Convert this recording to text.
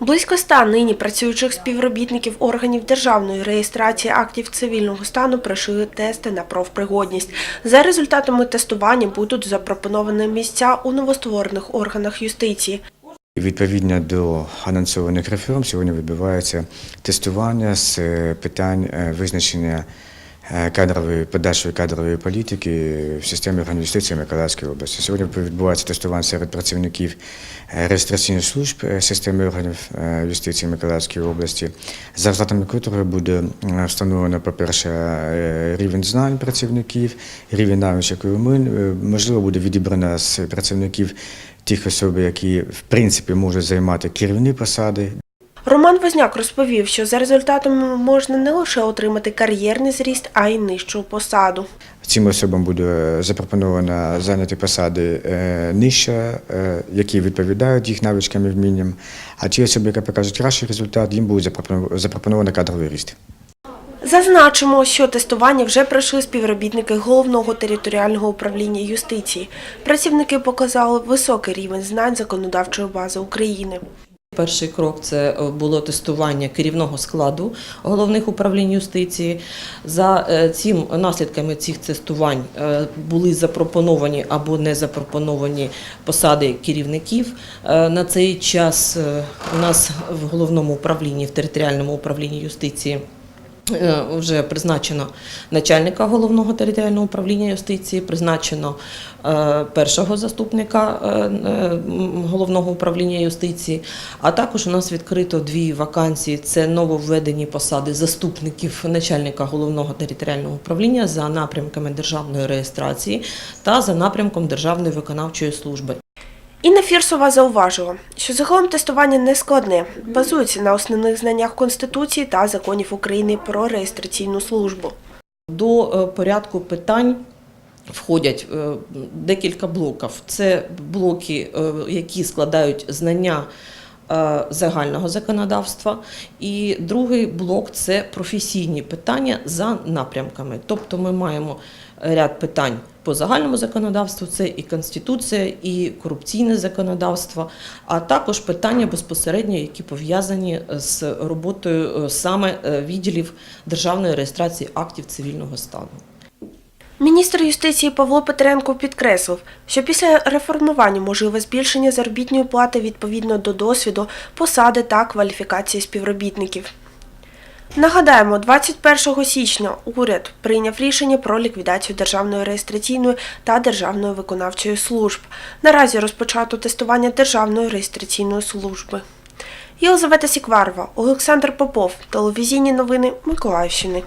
Близько ста нині працюючих співробітників органів державної реєстрації актів цивільного стану пройшли тести на профпригодність. За результатами тестування будуть запропоновані місця у новостворених органах юстиції. Відповідно до анонсованих реформ, сьогодні відбувається тестування з питань е, визначення кадрової подальшої кадрової політики в системі юстиції Миколаївської області. Сьогодні відбувається тестування серед працівників е, реєстраційних служб е, системи органів е, юстиції Миколаївської області, за результатами котрого буде е, встановлено, по-перше, е, рівень знань працівників, рівень навичок і. Е, Можливо, буде відібрано з працівників тих осіб, які в принципі можуть займати керівні посади. Роман Возняк розповів, що за результатами можна не лише отримати кар'єрний зріст, а й нижчу посаду. Цим особам буде запропоновано зайняти посади е, нижче, які відповідають їх навичкам і вмінням. А ті особи, які покажуть кращий результат, їм буде запропоновано кадровий ріст. Зазначимо, що тестування вже пройшли співробітники головного територіального управління юстиції. Працівники показали високий рівень знань законодавчої бази України. Перший крок це е, було тестування керівного складу головних управлінь юстиції. За е, цим наслідками цих тестувань е, були запропоновані або не запропоновані посади керівників. На цей час у нас в головному управлінні, в територіальному управлінні юстиції. Е, Вже призначено начальника головного територіального управління юстиції, призначено е, першого заступника е, головного управління юстиції. А також у нас відкрито дві вакансії: це нововведені посади заступників начальника головного територіального управління за напрямками державної реєстрації та за напрямком державної виконавчої служби. Інна Фірсова зауважила, що загалом тестування не складне, базується на основних знаннях Конституції та законів України про реєстраційну службу. До е, порядку питань входять е, декілька блоків. Це блоки, е, які складають знання загального законодавства. І другий блок це професійні питання за напрямками. Тобто ми маємо ряд питань по загальному законодавству, це і Конституція, і корупційне законодавство, а також питання безпосередньо, які пов'язані з роботою е, саме е, відділів державної реєстрації актів цивільного стану. Міністр юстиції Павло Петренко підкреслив, що після реформування можливе збільшення заробітної плати відповідно до досвіду, посади та кваліфікації співробітників. Нагадаємо, 21 січня уряд прийняв рішення про ліквідацію Державної реєстраційної та Державної виконавчої служб. Наразі розпочато тестування Державної реєстраційної служби. Єлизавета Сікварова, Олександр Попов, телевізійні новини Миколаївщини.